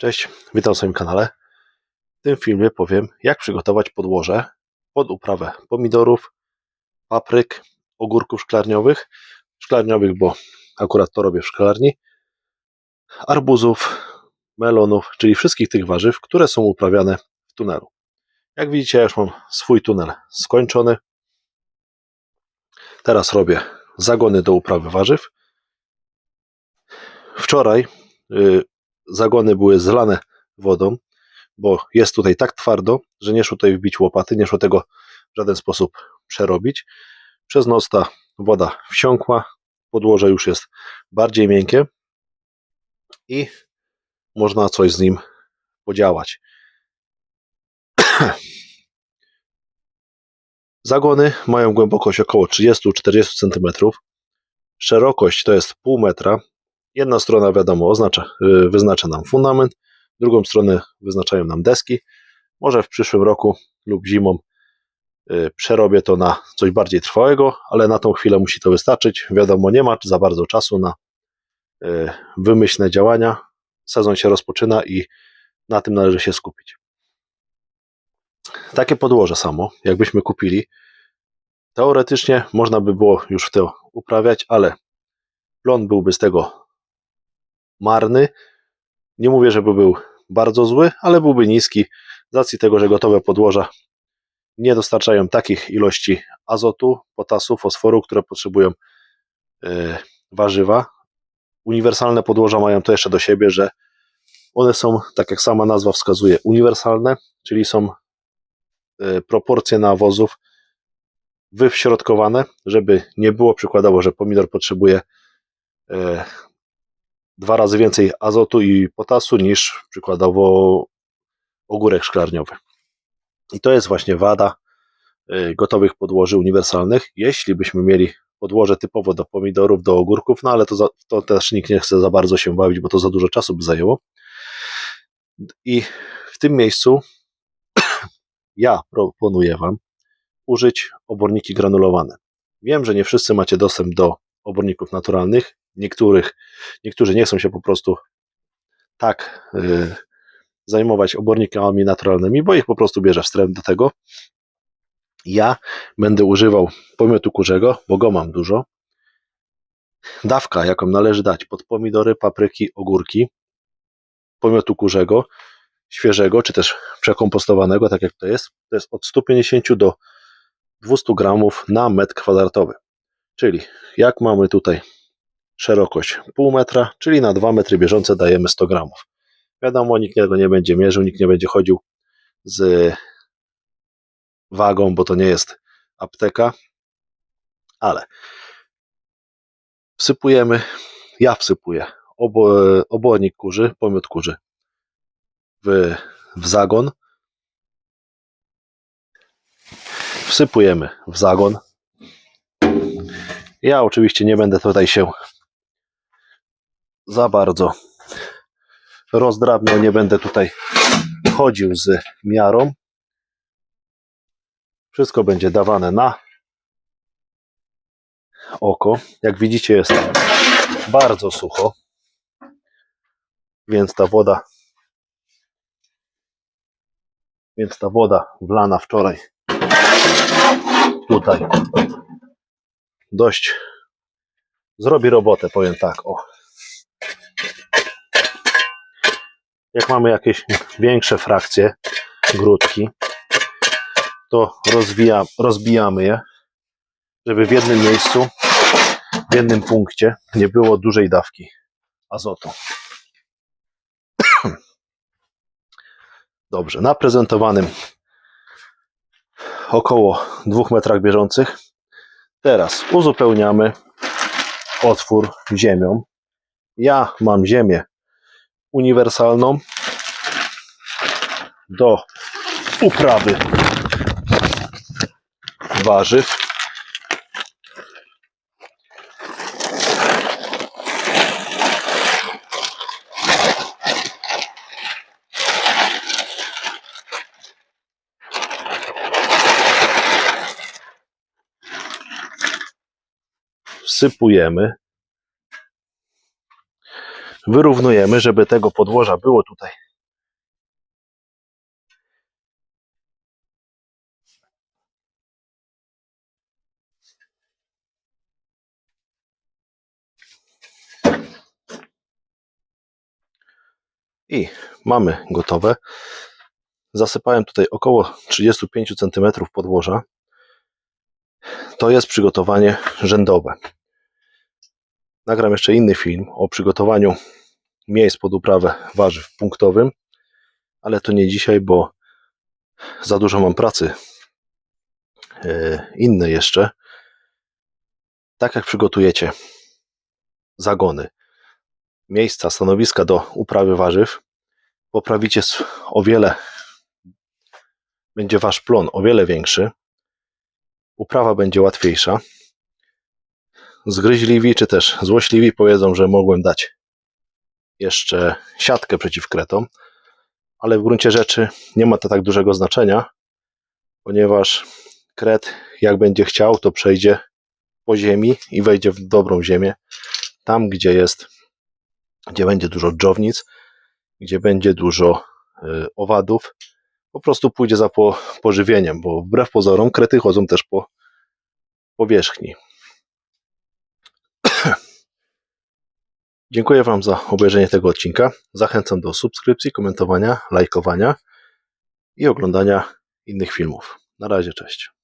Cześć, witam w swoim kanale. W tym filmie powiem, jak przygotować podłoże pod uprawę pomidorów, papryk, ogórków szklarniowych, szklarniowych, bo akurat to robię w szklarni, arbuzów, melonów, czyli wszystkich tych warzyw, które są uprawiane w tunelu. Jak widzicie, ja już mam swój tunel skończony. Teraz robię zagony do uprawy warzyw. Wczoraj y, zagony były zlane wodą, bo jest tutaj tak twardo, że nie szło tutaj wbić łopaty, nie szło tego w żaden sposób przerobić. Przez noc ta woda wsiąkła, podłoże już jest bardziej miękkie i można coś z nim podziałać. Zagony mają głębokość około 30-40 cm. Szerokość to jest pół metra, Jedna strona, wiadomo, oznacza, y, wyznacza nam fundament, drugą stronę wyznaczają nam deski. Może w przyszłym roku lub zimą y, przerobię to na coś bardziej trwałego, ale na tą chwilę musi to wystarczyć. Wiadomo, nie ma za bardzo czasu na y, wymyślne działania. Sezon się rozpoczyna i na tym należy się skupić. Takie podłoże samo, jakbyśmy kupili, teoretycznie można by było już w to uprawiać, ale plon byłby z tego marny. Nie mówię, żeby był bardzo zły, ale byłby niski z racji tego, że gotowe podłoża nie dostarczają takich ilości azotu, potasu, fosforu, które potrzebują e, warzywa. Uniwersalne podłoża mają to jeszcze do siebie, że one są, tak jak sama nazwa wskazuje, uniwersalne, czyli są e, proporcje nawozów wyśrodkowane, żeby nie było przykładowo, że pomidor potrzebuje e, dwa razy więcej azotu i potasu niż przykładowo ogórek szklarniowy. I to jest właśnie wada y, gotowych podłoży uniwersalnych. Jeśli byśmy mieli podłoże typowo do pomidorów, do ogórków, no ale to, za, to też nikt nie chce za bardzo się bawić, bo to za dużo czasu by zajęło. I w tym miejscu ja proponuję Wam użyć oborniki granulowane. Wiem, że nie wszyscy macie dostęp do oborników naturalnych. Niektórych, niektórzy nie chcą się po prostu tak y, zajmować obornikami naturalnymi, bo ich po prostu bierze wstręt do tego. Ja będę używał pomiotu kurzego, bo go mam dużo. Dawka, jaką należy dać pod pomidory, papryki, ogórki, pomiotu kurzego, świeżego, czy też przekompostowanego, tak jak to jest, to jest od 150 do 200 gramów na metr kwadratowy. Czyli jak mamy tutaj szerokość pół metra, czyli na 2 metry bieżące dajemy 100 gramów. Wiadomo, nikt tego nie będzie mierzył, nikt nie będzie chodził z wagą, bo to nie jest apteka, ale wsypujemy, ja wsypuję obo, obornik kurzy, pomiot kurzy w, w zagon. Wsypujemy w zagon. Ja oczywiście nie będę tutaj się za bardzo rozdrabniał, nie będę tutaj chodził z miarą. Wszystko będzie dawane na oko. Jak widzicie jest bardzo sucho, więc ta woda więc ta woda wlana wczoraj tutaj dość zrobi robotę, powiem tak, o. Jak mamy jakieś większe frakcje, grudki, to rozwija, rozbijamy je, żeby w jednym miejscu, w jednym punkcie nie było dużej dawki azotu. Dobrze, na prezentowanym około 2 metrach bieżących Teraz uzupełniamy otwór ziemią. Ja mam ziemię uniwersalną do uprawy warzyw. wsypujemy, wyrównujemy, żeby tego podłoża było tutaj i mamy gotowe. Zasypałem tutaj około 35 cm podłoża. To jest przygotowanie rzędowe. Nagram jeszcze inny film o przygotowaniu miejsc pod uprawę warzyw punktowym, ale to nie dzisiaj, bo za dużo mam pracy e, inne jeszcze. Tak jak przygotujecie zagony, miejsca, stanowiska do uprawy warzyw, poprawicie o wiele, będzie wasz plon o wiele większy, uprawa będzie łatwiejsza. Zgryźliwi czy też złośliwi powiedzą, że mogłem dać jeszcze siatkę przeciw kretom, ale w gruncie rzeczy nie ma to tak dużego znaczenia, ponieważ kret, jak będzie chciał, to przejdzie po ziemi i wejdzie w dobrą ziemię, tam gdzie jest, gdzie będzie dużo dżownic, gdzie będzie dużo y, owadów, po prostu pójdzie za po, pożywieniem, bo wbrew pozorom krety chodzą też po powierzchni. Dziękuję Wam za obejrzenie tego odcinka. Zachęcam do subskrypcji, komentowania, lajkowania i oglądania innych filmów. Na razie, cześć.